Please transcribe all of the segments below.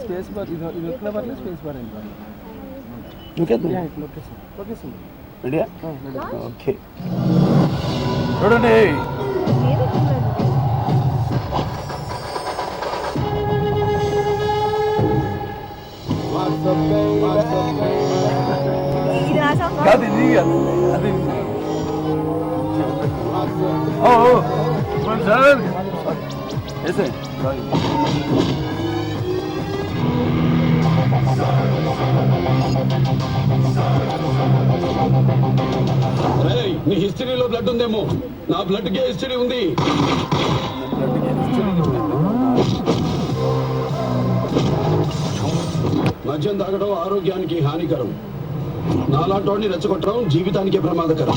Space bar ఇది ఇది ఒక్కలా పర్లేదు స్పేస్ బార్ అయింది ఓకే. చూడండి. కాదు ఇది కాదు అది. ఓ సార్ ఎస్ నీ హిస్టరీలో బ్లడ్ ఉందేమో? నా బ్లడ్ కే హిస్టరీ ఉంది. మద్యం తాగడం ఆరోగ్యానికి హానికరం. నాలాంటి రెచ్చగొట్టడం జీవితానికే ప్రమాదకరం.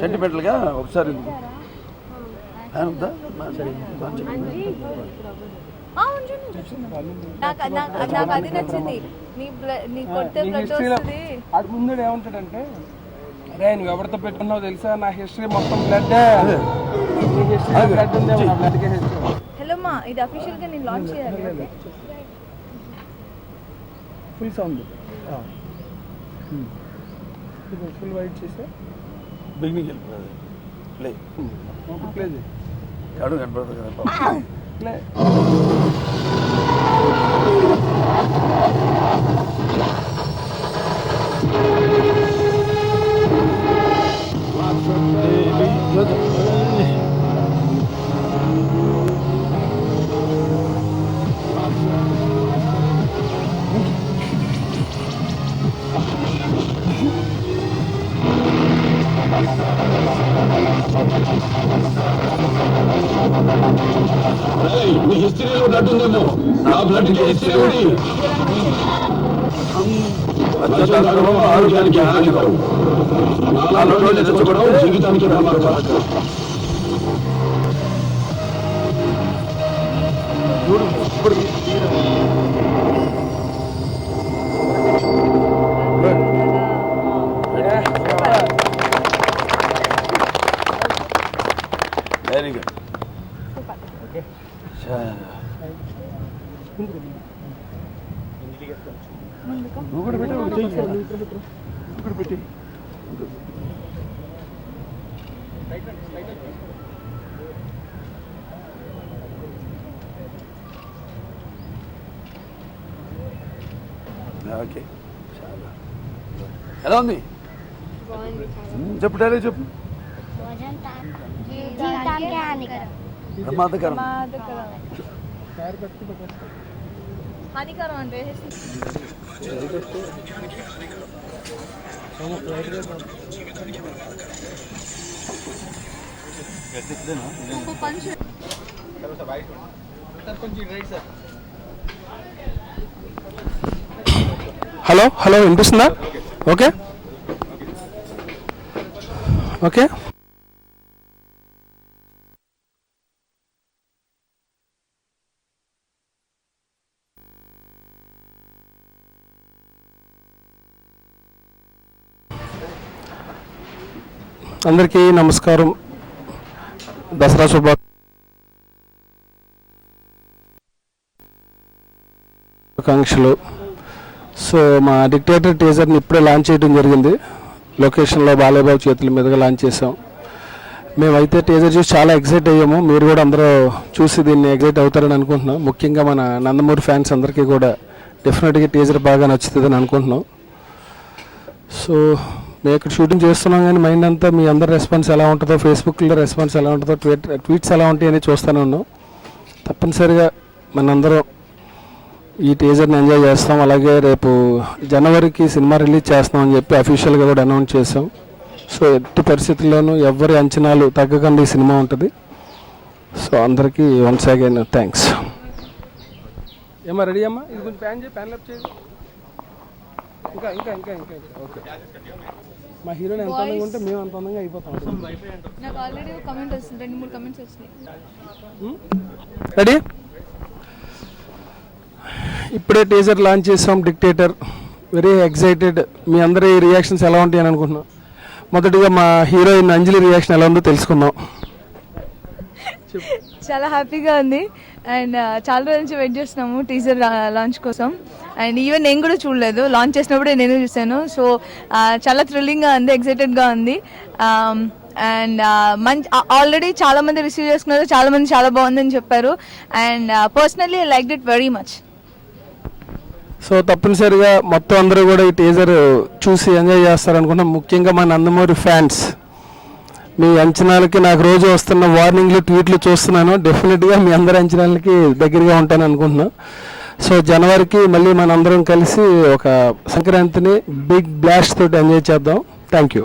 సెంటిమెంటల్గా ఒకసారి. నాకు అది నచ్చింది. నీ నీ బ్లడ్ వస్తుంది. అటు ముందు ఏమంటాడంటే అరే నువ్వు ఎవరితో పెట్టుకున్నావు తెలుసా? నా హిస్టరీ మొత్తం బ్లడ్ బ్లడ్ ఉందేమో నా బ్లడ్ హిస్టరీ హలో మా ఇది అఫీషియల్గా నేను లాంచ్ చేయాలి? ఫుల్ సౌండ్ ఫుల్ వైట్ చేసా. బిగినింగ్ వెళ్ళిపోతుంది ప్లే ప్లే చేయి అడుగు కనపడదు కదా పాపం. నీ హిస్టరీలో బ్లడ్ ఉందేమో నా బ్లడ్ హిస్టరీ ఉంది. మద్యం తాగడం ఆరోగ్యానికి హానికరం. నాలాంటి రెచ్చగొట్టడం జీవితానికి ప్రమాదకరం వెరీ నువ్వు కూడా పెట్టు చెయ్యి. నువ్వు కూడా పెట్టి ఓకే ఎలా ఉంది చెప్పు డైలాగ్ చెప్పు ప్రమాదకరం ప్రమాదకరం. టైర్ పెట్టి పెట్టేస్తా హానికరం అంటే హలో హలో వినిపిస్తుందా? ఓకే. ఓకే. అందరికీ నమస్కారం. దసరా శుభ ఆకాంక్షలు సో మా డిక్టేటర్ టీజర్ని ఇప్పుడే లాంచ్ చేయడం జరిగింది. లొకేషన్లో బాలేబాబు చేతుల మీదుగా లాంచ్ చేసాం మేమైతే టీజర్ చూసి చాలా ఎగ్జైట్ అయ్యాము. మీరు కూడా అందరూ చూసి దీన్ని ఎగ్జైట్ అవుతారని అనుకుంటున్నాం. ముఖ్యంగా మన నందమూరి ఫ్యాన్స్ అందరికీ కూడా డెఫినెట్గా టీజర్ బాగా నచ్చుతుందని అనుకుంటున్నాం. సో మేము ఇక్కడ షూటింగ్ చేస్తున్నాం కానీ మైండ్ అంతా మీ అందరి రెస్పాన్స్ ఎలా ఉంటుందో ఫేస్బుక్లో రెస్పాన్స్ ఎలా ఉంటుందో ట్వీట్ ట్వీట్స్ ఎలా ఉంటాయని చూస్తూనే ఉన్నాం. తప్పనిసరిగా మనందరం ఈ టీజర్ని ఎంజాయ్ చేస్తాం. అలాగే రేపు జనవరికి సినిమా రిలీజ్ చేస్తాం అని చెప్పి అఫీషియల్గా కూడా అనౌన్స్ చేసాం సో ఎట్టి పరిస్థితుల్లోనూ ఎవరి అంచనాలు తగ్గకుండా ఈ సినిమా ఉంటుంది. సో అందరికీ వన్స్ అగైన్ థ్యాంక్స్ ఏమా రెడీ అమ్మా? ఇది కొంచెం ప్యాన్ చేయి ప్యాన్ లెఫ్ట్ చేయి. ఇంకా ఇంకా ఇంకా ఇంకా ఓకే మా హీరోని ఎంత అందంగా ఉంటే మేము అంత అందంగా అయిపోతాం. నాకు ఆల్రెడీ కమెంట్ వస్తుంది రెండు మూడు కమెంట్స్ వచ్చినాయి. రెడీ ఇప్పుడే టీజర్ లాంచ్ చేసాం డిక్టేటర్ వెరీ ఎక్సైటెడ్ మీ అందరి రియాక్షన్స్ ఎలా ఉంటాయని అనుకుంటున్నాం. మొదటిగా మా హీరోయిన్ అంజలి రియాక్షన్ ఎలా ఉందో తెలుసుకుందాం. చాలా హ్యాపీగా ఉంది. అండ్ uh, చాలా రోజుల నుంచి వెయిట్ చేస్తున్నాము టీజర్ లాంచ్ కోసం. అండ్ ఈవెన్ నేను కూడా చూడలేదు. లాంచ్ చేసినప్పుడే నేను చూశాను. సో uh, చాలా థ్రిల్లింగ్గా ఉంది ఎక్సైటెడ్గా ఉంది. Um, అండ్ uh, మంచి ఆల్రెడీ చాలా మంది రిసీవ్ చేసుకున్నారు. చాలా మంది చాలా బాగుందని చెప్పారు. And personally like it very much so తప్పనిసరిగా మొత్తం అందరూ కూడా ఈ టీజర్ చూసి ఎంజాయ్ చేస్తారనుకుంటున్నాం. ముఖ్యంగా మన నందమూరి ఫ్యాన్స్ మీ అంచనాలకి నాకు రోజు వస్తున్న వార్నింగ్లు ట్వీట్లు చూస్తున్నాను. డెఫినెట్గా మీ అందరి అంచనాలకి దగ్గరగా ఉంటాను అనుకుంటున్నాను సో జనవరికి మళ్ళీ మనందరం కలిసి ఒక సంక్రాంతిని బిగ్ బ్లాస్ట్ తోటి ఎంజాయ్ చేద్దాం. Thank you